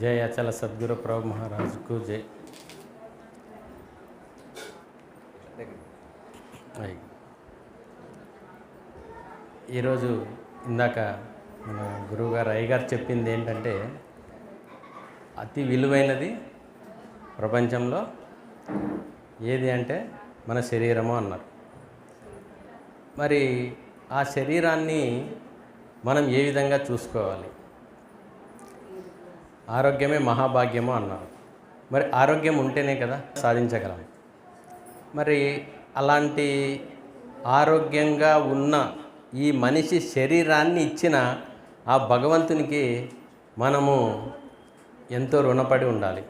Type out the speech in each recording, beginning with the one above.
జై అచల సద్గురు ప్రభు మహారాజుకు జై ఈరోజు ఇందాక మన గురువుగారు అయ్యగారు చెప్పింది ఏంటంటే అతి విలువైనది ప్రపంచంలో ఏది అంటే మన శరీరము అన్నారు. మరి ఆ శరీరాన్ని మనం ఏ విధంగా చూసుకోవాలి? ఆరోగ్యమే మహాభాగ్యము అన్నారు. మరి ఆరోగ్యం ఉంటేనే కదా సాధించగలం. మరి అలాంటి ఆరోగ్యంగా ఉన్న ఈ మనిషి శరీరాన్ని ఇచ్చిన ఆ భగవంతునికి మనము ఎంతో రుణపడి ఉండాలి.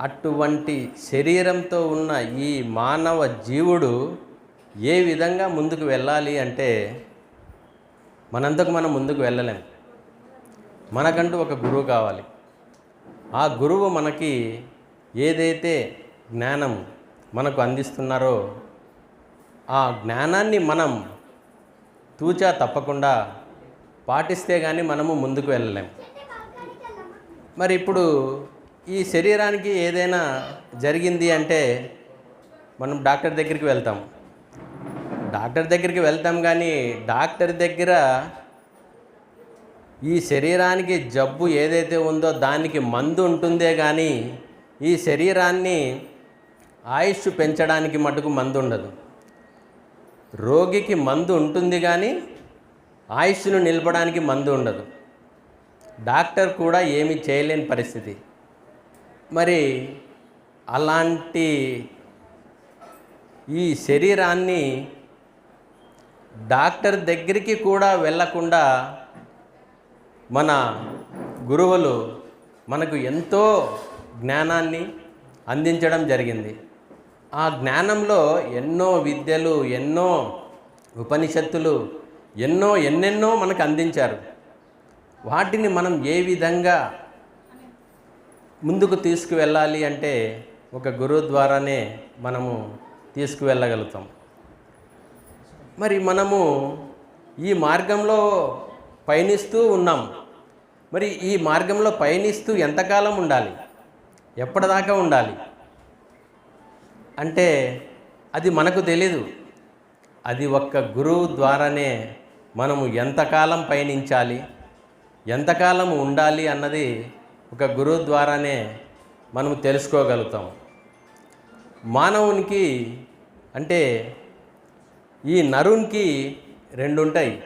అటువంటి శరీరంతో ఉన్న ఈ మానవ జీవుడు ఏ విధంగా ముందుకు వెళ్ళాలి అంటే మనంతకు మనం ముందుకు వెళ్ళలేము మనకంటూ ఒక గురువు కావాలి. ఆ గురువు మనకి ఏదైతే జ్ఞానం మనకు అందిస్తున్నారో ఆ జ్ఞానాన్ని మనం తూచా తప్పకుండా పాటిస్తే కానీ మనము ముందుకు వెళ్ళలేం. మరి ఇప్పుడు ఈ శరీరానికి ఏదైనా జరిగింది అంటే మనం డాక్టర్ దగ్గరికి వెళ్తాం. డాక్టర్ దగ్గరికి వెళ్తాం కానీ డాక్టర్ దగ్గర ఈ శరీరానికి జబ్బు ఏదైతే ఉందో దానికి మందు ఉంటుందే కానీ ఈ శరీరాన్ని ఆయుష్ పెంచడానికి మటుకు మందు ఉండదు. రోగికి మందు ఉంటుంది కానీ ఆయుష్ను నిలపడానికి మందు ఉండదు. డాక్టర్ కూడా ఏమీ చేయలేని పరిస్థితి. మరి అలాంటి ఈ శరీరాన్ని డాక్టర్ దగ్గరికి కూడా వెళ్ళకుండా మన గురువులు మనకు ఎంతో జ్ఞానాన్ని అందించడం జరిగింది. ఆ జ్ఞానంలో ఎన్నో విద్యలు ఎన్నో ఉపనిషత్తులు ఎన్నో ఎన్నెన్నో మనకు అందించారు. వాటిని మనం ఏ విధంగా ముందుకు తీసుకువెళ్ళాలి అంటే ఒక గురువు ద్వారానే మనము తీసుకువెళ్ళగలుగుతాం. మరి మనము ఈ మార్గంలో పయనిస్తూ ఉన్నాం. మరి ఈ మార్గంలో పయనిస్తూ ఎంతకాలం ఉండాలి? ఎప్పటిదాకా ఉండాలి? అంటే అది మనకు తెలీదు. అది ఒక్క గురువు ద్వారానే మనము ఎంతకాలం పయనించాలి? ఎంతకాలం ఉండాలి అన్నది ఒక గురువు ద్వారానే మనము తెలుసుకోగలుగుతాం. మానవునికి అంటే ఈ నరునికి రెండు ఉంటాయి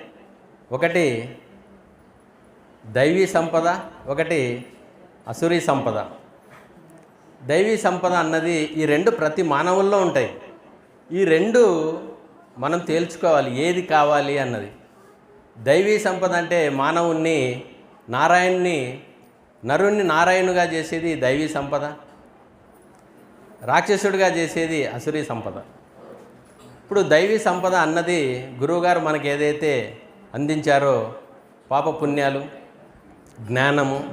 ఒకటి దైవీ సంపద ఒకటి అసురీ సంపద. దైవీ సంపద అన్నది ఈ రెండు ప్రతి మానవుల్లో ఉంటాయి. ఈ రెండు మనం తేల్చుకోవాలి ఏది కావాలి అన్నది. దైవీ సంపద అంటే మానవుణ్ణి నారాయణ్ణి నరుణ్ణి నారాయణుగా చేసేది దైవీ సంపద రాక్షసుడిగా చేసేది అసురీ సంపద. ఇప్పుడు దైవీ సంపద అన్నది గురువుగారు మనకి ఏదైతే అందించారో పాప పుణ్యాలు జ్ఞానము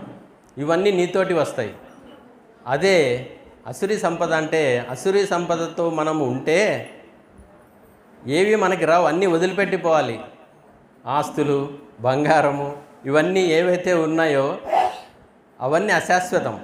ఇవన్నీ నీతోటి వస్తాయి. అదే అసురి సంపద అంటే అసురి సంపదతో మనము ఉంటే ఏవి మనకి రావు అన్నీ వదిలిపెట్టిపోవాలి ఆస్తులు బంగారము ఇవన్నీ ఏవైతే ఉన్నాయో అవన్నీ అశాశ్వతం.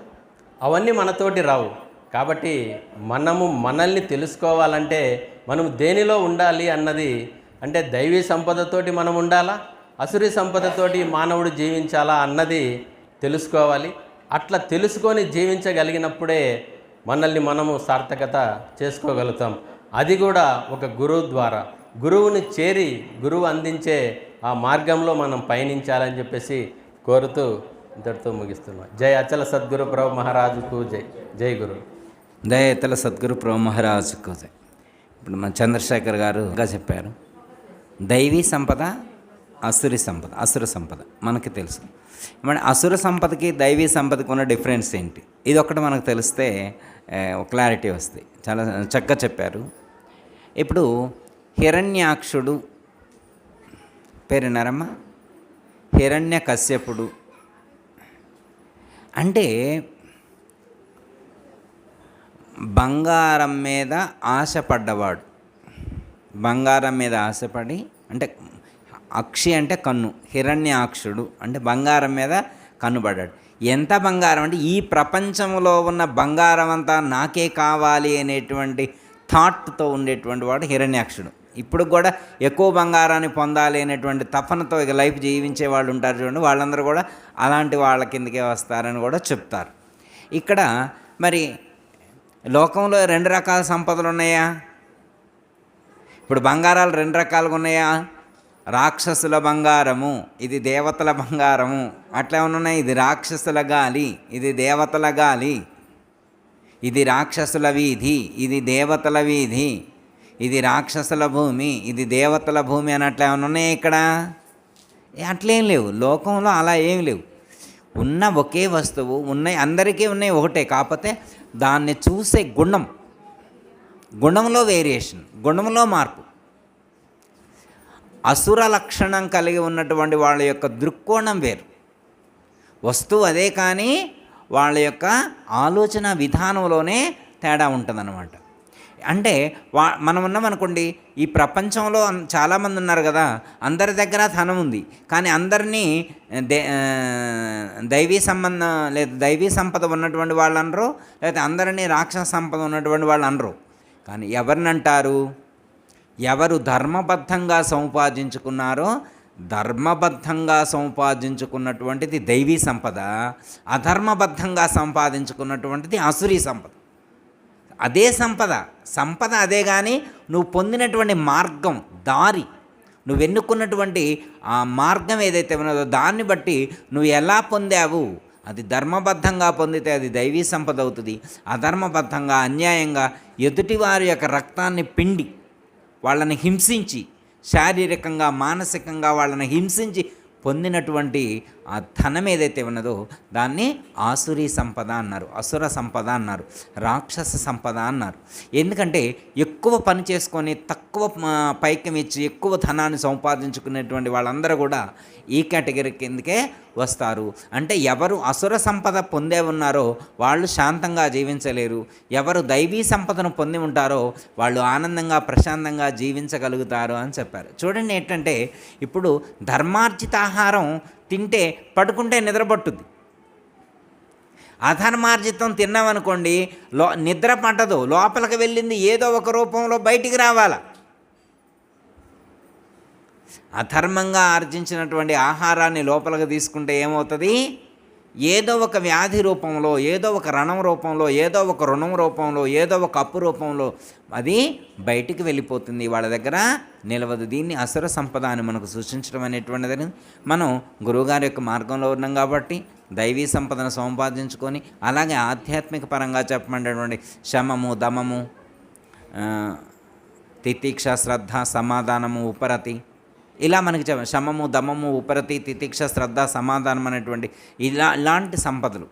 అవన్నీ మనతోటి రావు. కాబట్టి మనము మనల్ని తెలుసుకోవాలంటే మనం దేనిలో ఉండాలి అన్నది అంటే దైవీ సంపదతోటి మనం ఉండాలా? అసురి సంపదతోటి మానవుడు జీవించాలా అన్నది తెలుసుకోవాలి. అట్లా తెలుసుకొని జీవించగలిగినప్పుడే మనల్ని మనము సార్థకత చేసుకోగలుగుతాం. అది కూడా ఒక గురువు ద్వారా. గురువుని చేరి గురువు అందించే ఆ మార్గంలో మనం పయనించాలని చెప్పేసి కోరుతూ ఇంతటితో ముగిస్తున్నాం. జై అచల సద్గురు ప్రభు మహారాజుకు జై. జై గురు. దయతల సద్గురు ప్రభు మహారాజుకు జై. ఇప్పుడు మన చంద్రశేఖర్ గారు ఇంకా చెప్పారు దైవీ సంపద అసురి సంపద అసుర సంపద. మనకి తెలుసు. మరి అసుర సంపదకి దైవీ సంపదకి ఉన్న డిఫరెన్స్ ఏంటి? ఇది ఒకటి మనకు తెలిస్తే క్లారిటీ వస్తుంది చాలా చక్కగా చెప్పారు. ఇప్పుడు హిరణ్యాక్షుడు పేరున్నారమ్మా హిరణ్య కశ్యపుడు. అంటే బంగారం మీద ఆశపడ్డవాడు. బంగారం మీద ఆశపడి అంటే అక్షి అంటే కన్ను హిరణ్యాక్షుడు అంటే బంగారం మీద కన్నుపడ్డాడు. ఎంత బంగారం అంటే ఈ ప్రపంచంలో ఉన్న బంగారం అంతా నాకే కావాలి అనేటువంటి థాట్తో ఉండేటువంటి వాడు హిరణ్యాక్షుడు. ఇప్పుడు కూడా ఎక్కువ బంగారాన్ని పొందాలి అనేటువంటి తపనతో ఇక లైఫ్ జీవించే వాళ్ళు ఉంటారు చూడండి వాళ్ళందరూ కూడా అలాంటి వాళ్ళ కిందకే వస్తారని కూడా చెప్తారు. ఇక్కడ మరి లోకంలో రెండు రకాల సంపదలు ఉన్నాయా? ఇప్పుడు బంగారాలు రెండు రకాలుగా ఉన్నాయా? రాక్షసుల బంగారము ఇది దేవతల బంగారము. అట్లా ఏమన్నా ఉన్నాయి? ఇది రాక్షసుల గాలి ఇది దేవతల గాలి. ఇది రాక్షసుల వీధి ఇది దేవతల వీధి. ఇది రాక్షసుల భూమి ఇది దేవతల భూమి అని అట్లా ఉన్నాయి ఇక్కడ? అట్లేం లేవు. లోకంలో అలా ఏం లేవు. ఉన్న ఒకే వస్తువు ఉన్నాయి అందరికీ ఉన్నాయి ఒకటే. కాకపోతే దాన్ని చూసే గుణం గుణంలో వేరియేషన్ గుణంలో మార్పు. అసుర లక్షణం కలిగి ఉన్నటువంటి వాళ్ళ యొక్క దృక్కోణం వేరు. వస్తువు అదే కానీ వాళ్ళ యొక్క ఆలోచన విధానంలోనే తేడా ఉంటుందన్నమాట. అంటే వా మనం ఉన్నామనుకోండి ఈ ప్రపంచంలో చాలామంది ఉన్నారు కదా అందరి దగ్గర ధనం ఉంది. కానీ అందరినీ దైవీ సంబంధం లేదా దైవీ సంపద ఉన్నటువంటి వాళ్ళు అనరు లేకపోతే అందరినీ రాక్షస సంపద ఉన్నటువంటి వాళ్ళు అనరు. కానీ ఎవరిని అంటారు? ఎవరు ధర్మబద్ధంగా సంపాదించుకున్నారో ధర్మబద్ధంగా సంపాదించుకున్నటువంటిది దైవీ సంపద అధర్మబద్ధంగా సంపాదించుకున్నటువంటిది అసురీ సంపద. అదే సంపద సంపద అదే కానీ నువ్వు పొందినటువంటి మార్గం దారి నువ్వు ఎన్నుకున్నటువంటి ఆ మార్గం ఏదైతే ఉన్నదో దాన్ని బట్టి నువ్వు ఎలా పొందావు? అది ధర్మబద్ధంగా పొందితే అది దైవీ సంపద అవుతుంది. అధర్మబద్ధంగా అన్యాయంగా ఎదుటివారి యొక్క రక్తాన్ని పిండి వాళ్ళని హింసించి శారీరకంగా మానసికంగా వాళ్ళని హింసించి పొందినటువంటి ఆ ధనం ఏదైతే ఉన్నదో దాన్ని ఆసురీ సంపద అన్నారు అసుర సంపద అన్నారు రాక్షస సంపద అన్నారు. ఎందుకంటే ఎక్కువ పని చేసుకొని తక్కువ పైకం ఇచ్చి ఎక్కువ ధనాన్ని సంపాదించుకునేటువంటి వాళ్ళందరూ కూడా ఈ కేటగిరీ కిందకే వస్తారు. అంటే ఎవరు అసుర సంపద పొందే ఉన్నారో వాళ్ళు శాంతంగా జీవించలేరు. ఎవరు దైవీ సంపదను పొంది ఉంటారో వాళ్ళు ఆనందంగా ప్రశాంతంగా జీవించగలుగుతారు అని చెప్పారు. చూడండి ఏంటంటే ఇప్పుడు ధర్మార్జిత ఆహారం తింటే పడుకుంటే నిద్రపట్టుద్ది. అధర్మార్జితం తిన్నామనుకోండి లో నిద్ర పట్టదు. లోపలికి వెళ్ళింది ఏదో ఒక రూపంలో బయటికి రావాల. అధర్మంగా ఆర్జించినటువంటి ఆహారాన్ని లోపలికి తీసుకుంటే ఏమవుతుంది? ఏదో ఒక వ్యాధి రూపంలో ఏదో ఒక రణం రూపంలో ఏదో ఒక రుణం రూపంలో ఏదో ఒక అప్పు రూపంలో అది బయటికి వెళ్ళిపోతుంది. వాళ్ళ దగ్గర నిలవదు. దీన్ని అసుర సంపద అని మనకు సూచించడం అనేటువంటిది మనం గురువుగారి యొక్క మార్గంలో ఉన్నాం కాబట్టి దైవీ సంపదను సంపాదించుకొని అలాగే ఆధ్యాత్మిక పరంగా చెప్పమంటే శమము దమము తితిక్ష తితీక్ష శ్రద్ధ సమాధానము ఉపరతి ఇలా మనకి శమము దమము ఉపరతి తితిక్ష శ్రద్ధ సమాధానం అనేటువంటి ఇలా ఇలాంటి సంపదలు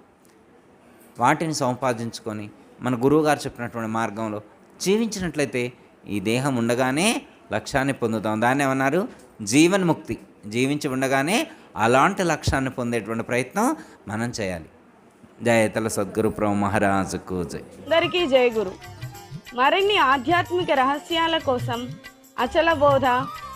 వాటిని సంపాదించుకొని మన గురువుగారు చెప్పినటువంటి మార్గంలో జీవించినట్లయితే ఈ దేహం ఉండగానే లక్ష్యాన్ని పొందుతాం. దాన్ని ఏమన్నారు? జీవన్ముక్తి జీవించి ఉండగానే అలాంటి లక్ష్యాన్ని పొందేటువంటి ప్రయత్నం మనం చేయాలి. జయతల సద్గురు ప్రభు మహారాజుకు జై. అందరికీ జై గురు. మరిన్ని ఆధ్యాత్మిక రహస్యాల కోసం అచల బోధ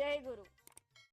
జై గురు